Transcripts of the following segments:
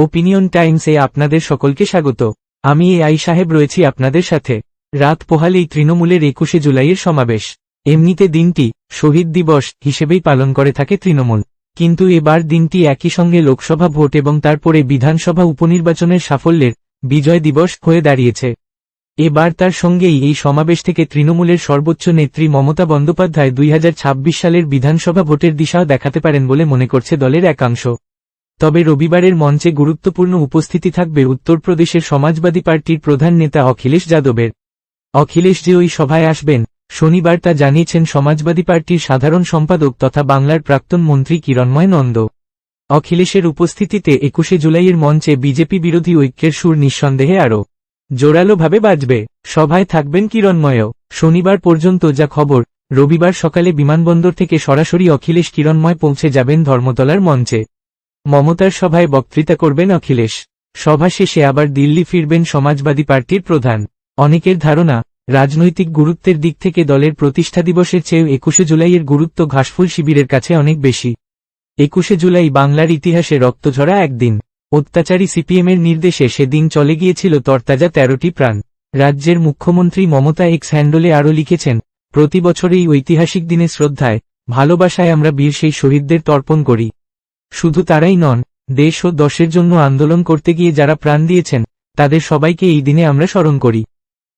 Opinion টাইমসে আপনাদের সকলকে স্বাগত। আমি এ আই সাহেব রয়েছি আপনাদের সাথে। রাত পোহালেই তৃণমূলের একুশে জুলাইয়ের সমাবেশ। এমনিতে দিনটি শহীদ দিবস হিসেবেই পালন করে থাকে তৃণমূল। কিন্তু এবার দিনটি একই সঙ্গে লোকসভা ভোট এবং তারপরে বিধানসভা উপনির্বাচনের সাফল্যের বিজয় দিবস হয়ে দাঁড়িয়েছে। এবার তার সঙ্গেই এই সমাবেশ থেকে তৃণমূলের সর্বোচ্চ নেত্রী মমতা বন্দ্যোপাধ্যায় দুই হাজার ছাব্বিশ সালের বিধানসভা ভোটের দিশাও দেখাতে পারেন বলে মনে করছে দলের একাংশ। তবে রবিবারের মঞ্চে গুরুত্বপূর্ণ উপস্থিতি থাকবে উত্তরপ্রদেশের সমাজবাদী পার্টির প্রধান নেতা অখিলেশ যাদবের। অখিলেশ যে ওই সভায় আসবেন, শনিবার তা জানিয়েছেন সমাজবাদী পার্টির সাধারণ সম্পাদক তথা বাংলার প্রাক্তন মন্ত্রী কিরণময় নন্দ। অখিলেশের উপস্থিতিতে একুশে জুলাইয়ের মঞ্চে বিজেপি বিরোধী ঐক্যের সুর নিঃসন্দেহে আরও জোরালোভাবে বাজবে। সভায় থাকবেন কিরণময়ও। শনিবার পর্যন্ত যা খবর, রবিবার সকালে বিমানবন্দর থেকে সরাসরি অখিলেশ কিরণময় পৌঁছে যাবেন ধর্মতলার মঞ্চে। মমতার সভায় বক্তৃতা করবেন অখিলেশ। সভা শেষে আবার দিল্লি ফিরবেন সমাজবাদী পার্টির প্রধান। অনেকের ধারণা, রাজনৈতিক গুরুত্বের দিক থেকে দলের প্রতিষ্ঠা দিবসের চেয়েও একুশে জুলাইয়ের গুরুত্ব ঘাসফুল শিবিরের কাছে অনেক বেশি। একুশে জুলাই বাংলার ইতিহাসে রক্তঝরা একদিন। অত্যাচারী সিপিএমের নির্দেশে সেদিন চলে গিয়েছিল তরতাজা তেরোটি প্রাণ। রাজ্যের মুখ্যমন্ত্রী মমতা এক্স হ্যান্ডলে আরও লিখেছেন, প্রতি বছর এই ঐতিহাসিক দিনে শ্রদ্ধায়, ভালোবাসায় আমরা বীর সেই শহীদদের তর্পণ করি। শুধু তারাই নন, দেশ ও দশের জন্য আন্দোলন করতে গিয়ে যারা প্রাণ দিয়েছেন, তাদের সবাইকে এই দিনে আমরা স্মরণ করি।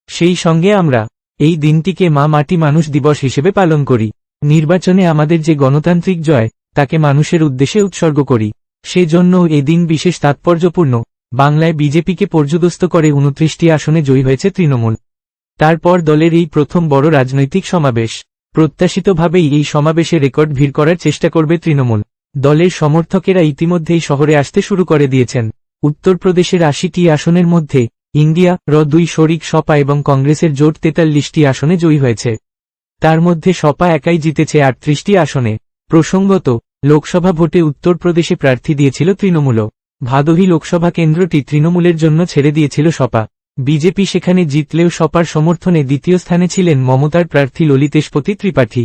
সেই সঙ্গে আমরা এই দিনটিকে মা মাটি মানুষ দিবস হিসেবে পালন করি। নির্বাচনে আমাদের যে গণতান্ত্রিক জয়, তাকে মানুষের উদ্দেশ্যে উৎসর্গ করি। সেজন্য এদিন বিশেষ তাৎপর্যপূর্ণ। বাংলায় বিজেপিকে পর্যদস্ত করে উনত্রিশটি আসনে জয়ী হয়েছে তৃণমূল। তারপর দলের এই প্রথম বড় রাজনৈতিক সমাবেশ। প্রত্যাশিতভাবেই এই সমাবেশে রেকর্ড ভিড় করার চেষ্টা করবে তৃণমূল। দলের সমর্থকেরা ইতিমধ্যেই শহরে আসতে শুরু করে দিয়েছেন। উত্তরপ্রদেশের আশিটি আসনের মধ্যে ইন্ডিয়া, র দুই শরিক সপা এবং কংগ্রেসের জোট তেতাল্লিশটি আসনে জয়ী হয়েছে। তার মধ্যে সপা একাই জিতেছে আটত্রিশটি আসনে। প্রসঙ্গত, লোকসভা ভোটে উত্তরপ্রদেশে প্রার্থী দিয়েছিল তৃণমূল। ভাদোহী লোকসভা কেন্দ্রটি তৃণমূলের জন্য ছেড়ে দিয়েছিল সপা। বিজেপি সেখানে জিতলেও সপার সমর্থনে দ্বিতীয় স্থানে ছিলেন মমতার প্রার্থী ললিতেশপতি ত্রিপাঠী।